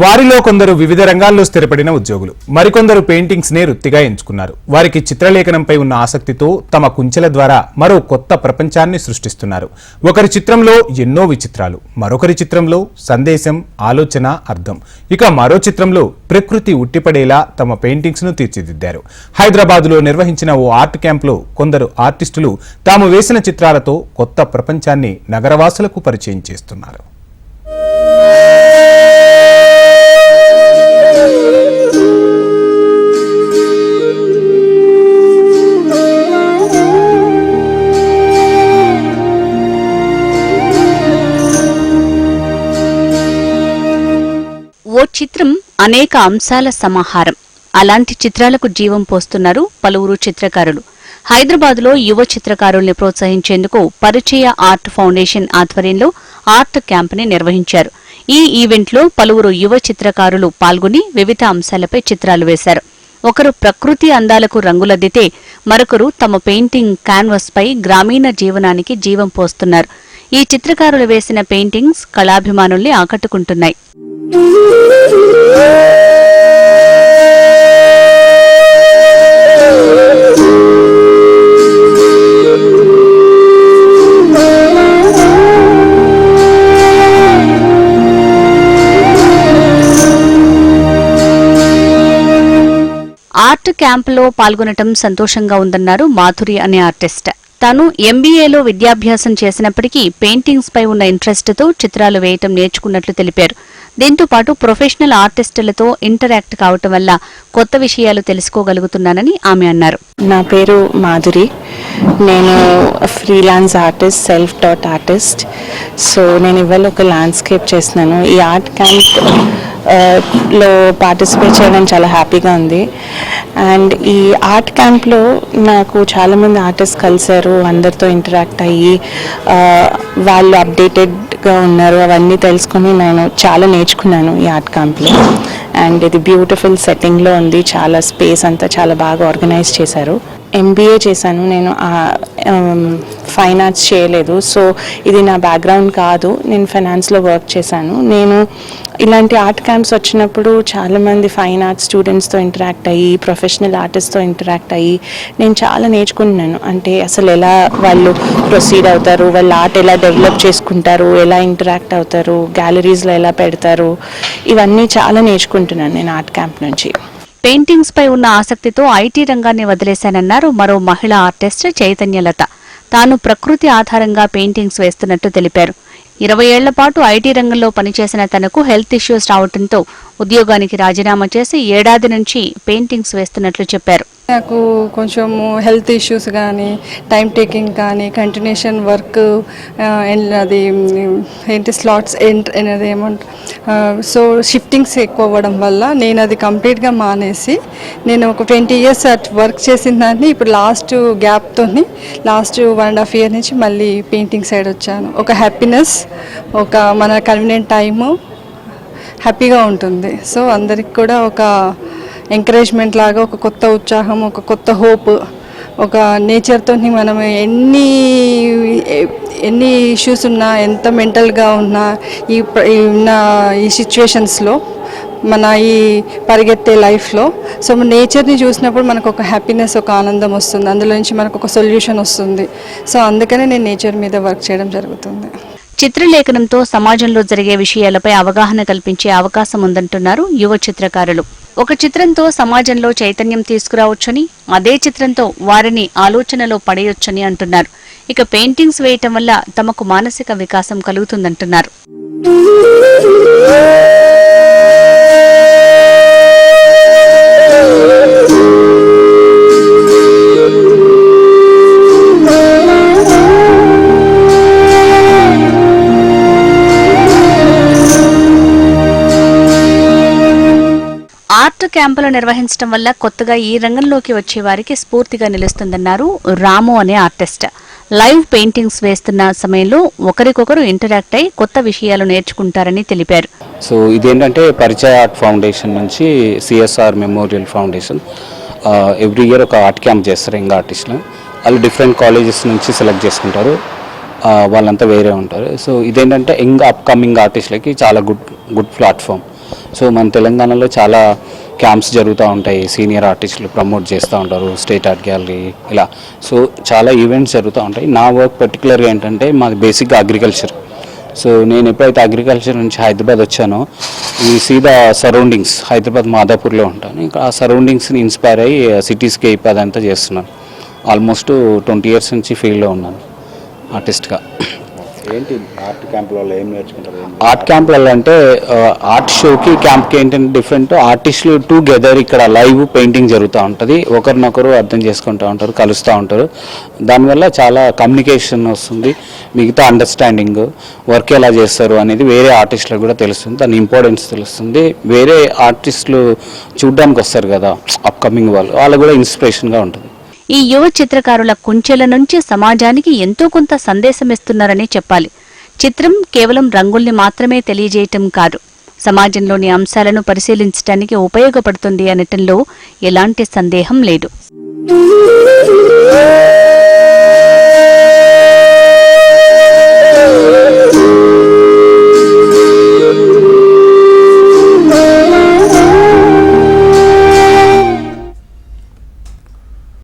వారిలో కొందరు వివిధ రంగాల్లో స్థిరపడిన ఉద్యోగులు. మరికొందరు పెయింటింగ్స్ నే వృత్తిగా ఎంచుకున్నారు. వారికి చిత్రలేఖనంపై ఉన్న ఆసక్తితో తమ కుంచెల ద్వారా మరో కొత్త ప్రపంచాన్ని సృష్టిస్తున్నారు. ఒకరి చిత్రంలో ఎన్నో విచిత్రాలు మరొకరి చిత్రంలో సందేశం ఆలోచన అర్థం. ఇక మరో చిత్రంలో ప్రకృతి ఉట్టిపడేలా తమ పెయింటింగ్స్ను తీర్చిదిద్దారు. హైదరాబాద్లో నిర్వహించిన ఓ ఆర్ట్ క్యాంప్లో కొందరు ఆర్టిస్టులు తాము వేసిన చిత్రాలతో కొత్త ప్రపంచాన్ని నగరవాసులకు పరిచయం చేస్తున్నారు. ఓ చిత్రం అనేక అంశాల సమాహారం. అలాంటి చిత్రాలకు జీవం పోస్తున్నారు పలువురు చిత్రకారులు. హైదరాబాద్లో యువ చిత్రకారుల్ని ప్రోత్సహించేందుకు పరిచయ ఆర్ట్ ఫౌండేషన్ ఆధ్వర్యంలో ఆర్ట్ క్యాంప్ని నిర్వహించారు. ఈ ఈవెంట్లో పలువురు యువ చిత్రకారులు పాల్గొని వివిధ అంశాలపై చిత్రాలు వేశారు. ఒకరు ప్రకృతి అందాలకు రంగులద్దితే మరొకరు తమ పెయింటింగ్ క్యాన్వాస్ పై గ్రామీణ జీవనానికి జీవం పోస్తున్నారు. ఈ చిత్రకారులు వేసిన పెయింటింగ్స్ కళాభిమానుల్ని ఆకట్టుకుంటున్నాయి. ఆర్ట్ క్యాంపులో పాల్గొనటం సంతోషంగా ఉందన్నారు మాధురి అనే ఆర్టిస్ట్. తాను ఎంబీఏలో విద్యాభ్యాసం చేసినప్పటికీ పెయింటింగ్స్ పై ఉన్న ఇంట్రెస్ట్తో చిత్రాలు వేయటం నేర్చుకున్నట్లు తెలిపారు. దీంతో పాటు ప్రొఫెషనల్ ఆర్టిస్టులతో ఇంటరాక్ట్ కావటం వల్ల కొత్త విషయాలు తెలుసుకోగలుగుతున్నానని ఆమె అన్నారు. నా పేరు మాధురి. నేను freelance artist self taught artist so నేను ఇవాళ ఒక ల్యాండ్స్కేప్ చేస్తున్నాను. ఈ ఆర్ట్ క్యాంప్ uh, లో పార్టిసిపేట్ చేయడం చాలా హ్యాపీగా ఉంది. అండ్ ఈ ఆర్ట్ క్యాంప్లో నాకు చాలామంది ఆర్టిస్ట్ కలిశారు. అందరితో ఇంటరాక్ట్ అయ్యి uh, వాళ్ళు అప్డేటెడ్ గా ఉన్నారు అవన్నీ తెలుసుకొని నేను చాలా నేర్చుకున్నాను ఈ ఆర్ట్ క్యాంప్లో అండ్ ఇది బ్యూటిఫుల్ సెట్టింగ్లో ఉంది చాలా స్పేస్ అంతా చాలా బాగా ఆర్గనైజ్ చేశారు. ఎంబీఏ చేశాను. నేను ఫైన్ ఆర్ట్స్ um, చేయలేదు. సో ఇది నా బ్యాక్గ్రౌండ్ కాదు. నేను ఫైనాన్స్లో వర్క్ చేశాను. నేను ఇలాంటి ఆర్ట్ క్యాంప్స్ వచ్చినప్పుడు చాలామంది ఫైన్ ఆర్ట్స్ స్టూడెంట్స్తో ఇంటరాక్ట్ అయ్యి ప్రొఫెషనల్ ఆర్టిస్ట్తో ఇంటరాక్ట్ అయ్యి నేను చాలా నేర్చుకుంటున్నాను అంటే అసలు ఎలా వాళ్ళు ప్రొసీడ్ అవుతారు వాళ్ళ ఆర్ట్ ఎలా డెవలప్ చేసుకుంటారు ఎలా ఇంటరాక్ట్ అవుతారు గ్యాలరీస్లో ఎలా పెడతారు ఇవన్నీ చాలా నేర్చుకుంటున్నాను నేను ఆర్ట్ క్యాంప్ నుంచి. పెయింటింగ్స్ పై ఉన్న ఆసక్తితో ఐటీ రంగాన్ని వదిలేశానన్నారు మరో మహిళా ఆర్టిస్ట్ చైతన్యలత తాను ప్రకృతి ఆధారంగా పెయింటింగ్స్ వేస్తున్నట్టు తెలిపారు. ఇరవై ఏళ్ళ పాటు ఐటీ రంగంలో పనిచేసిన తనకు హెల్త్ ఇష్యూస్ రావడంతో ఉద్యోగానికి రాజీనామా చేసి ఏడాది నుంచి పెయింటింగ్స్ వేస్తున్నట్లు చెప్పారు. నాకు కొంచెం హెల్త్ ఇష్యూస్ కానీ టైం టేకింగ్ కానీ కంటిన్యూషన్ వర్క్ అది ఏంటి స్లాట్స్ అనేది ఏమంటారు సో షిఫ్టింగ్స్ ఎక్కువ అవ్వడం వల్ల నేను అది కంప్లీట్గా మానేసి నేను ఒక ట్వంటీ ఇయర్స్ అట్ వర్క్ చేసిన దాన్ని ఇప్పుడు last గ్యాప్తో last one and half year నుంచి మళ్ళీ పెయింటింగ్ సైడ్ వచ్చాను. ఒక హ్యాపీనెస్ ఒక మన కన్వీనియంట్ టైము హ్యాపీగా ఉంటుంది. సో అందరికి కూడా ఒక ఎంకరేజ్మెంట్ లాగా ఒక కొత్త ఉత్సాహం ఒక కొత్త హోప్ ఒక నేచర్తో మనం ఎన్ని ఎన్ని ఇష్యూస్ ఉన్నా ఎంత మెంటల్గా ఉన్నా ఈ ఉన్న ఈ సిచ్యువేషన్స్లో మన ఈ పరిగెత్తే లైఫ్లో సో నేచర్ని చూసినప్పుడు మనకు ఒక హ్యాపీనెస్ ఒక ఆనందం వస్తుంది. అందులో నుంచి మనకు ఒక సొల్యూషన్ వస్తుంది. సో అందుకనే నేను నేచర్ మీద వర్క్ చేయడం జరుగుతుంది. చిత్రలేఖనంతో సమాజంలో జరిగే విషయాలపై అవగాహన కల్పించే అవకాశం ఉందంటున్నారు యువ చిత్రకారులు. ఒక చిత్రంతో సమాజంలో చైతన్యం తీసుకురావచ్చని అదే చిత్రంతో వారిని ఆలోచనలో పడేయొచ్చని అంటున్నారు. ఇక పెయింటింగ్స్ వేయటం వల్ల తమకు మానసిక వికాసం కలుగుతుందంటున్నారు. క్యాంపులు నిర్వహించడం వల్ల కొత్తగా ఈ రంగంలోకి వచ్చే వారికి స్ఫూర్తిగా నిలుస్తుందన్నారు రాము అనే ఆర్టిస్ట్. లైవ్ పెయింటింగ్స్ వేస్తున్న సమయంలో ఒకరికొకరు ఇంటరాక్ట్ అయి కొత్త విషయాలు నేర్చుకుంటారని తెలిపారు. సో ఇదేంటంటే పరిచయ ఆర్ట్ ఫౌండేషన్ నుంచి CSR memorial foundation. Every year ఒక ఆర్ట్ క్యాంప్ చేస్తారు ఇంకా ఆర్టిస్టులు. వాళ్ళు డిఫరెంట్ కాలేజెస్ నుంచి సెలెక్ట్ చేసుకుంటారు. వాళ్ళంతా వేరే ఉంటారు. సో ఇదేంటంటే ఇంకా అప్కమింగ్ ఆర్టిస్టులకి చాలా గుడ్ గుడ్ ప్లాట్ఫామ్. సో మన తెలంగాణలో చాలా క్యాంప్స్ జరుగుతూ ఉంటాయి. సీనియర్ ఆర్టిస్టులు ప్రమోట్ చేస్తూ ఉంటారు. స్టేట్ ఆర్ట్ గ్యాలరీ ఇలా. సో చాలా ఈవెంట్స్ జరుగుతూ ఉంటాయి. నా వర్క్ పర్టికులర్గా ఏంటంటే మాది బేసిక్గా అగ్రికల్చర్. సో నేను ఎప్పుడైతే అగ్రికల్చర్ నుంచి హైదరాబాద్ వచ్చానో ఈ సీదా సరౌండింగ్స్ హైదరాబాద్ మాదాపూర్లో ఉంటాను. ఇంకా ఆ సరౌండింగ్స్ని ఇన్స్పైర్ అయ్యి సిటీస్కేప్ అదంతా చేస్తున్నాను. ఆల్మోస్ట్ ట్వంటీ ఇయర్స్ నుంచి ఫీల్డ్లో ఉన్నాను ఆర్టిస్ట్గా. ఏంటి ఆర్ట్ క్యాంపులలో ఏం నేర్చుకుంటారు? ఆర్ట్ క్యాంపులలో అంటే ఆర్ట్ షోకి క్యాంప్కి ఏంటంటే డిఫరెంట్ ఆర్టిస్టులు టుగెదర్ ఇక్కడ లైవ్ పెయింటింగ్ జరుగుతూ ఉంటుంది. ఒకరినొకరు అర్థం చేసుకుంటూ ఉంటారు కలుస్తూ ఉంటారు. దానివల్ల చాలా కమ్యూనికేషన్ వస్తుంది మిగతా అండర్స్టాండింగ్ వర్క్ ఎలా చేస్తారు అనేది వేరే ఆర్టిస్టులకు కూడా తెలుస్తుంది దాని ఇంపార్టెన్స్ తెలుస్తుంది. వేరే ఆర్టిస్టులు చూడడానికి వస్తారు కదా అప్కమింగ్ వాళ్ళు వాళ్ళకు కూడా ఇన్స్పిరేషన్గా ఉంటుంది. ఈ యువ చిత్రకారుల కుంచెల నుంచి సమాజానికి ఎంతో కొంత సందేశమిస్తున్నారని చెప్పాలి. చిత్రం కేవలం రంగుల్ని మాత్రమే తెలియజేయటం కాదు. సమాజంలోని అంశాలను పరిశీలించడానికి ఉపయోగపడుతుంది అనటంలో ఎలాంటి సందేహం లేదు.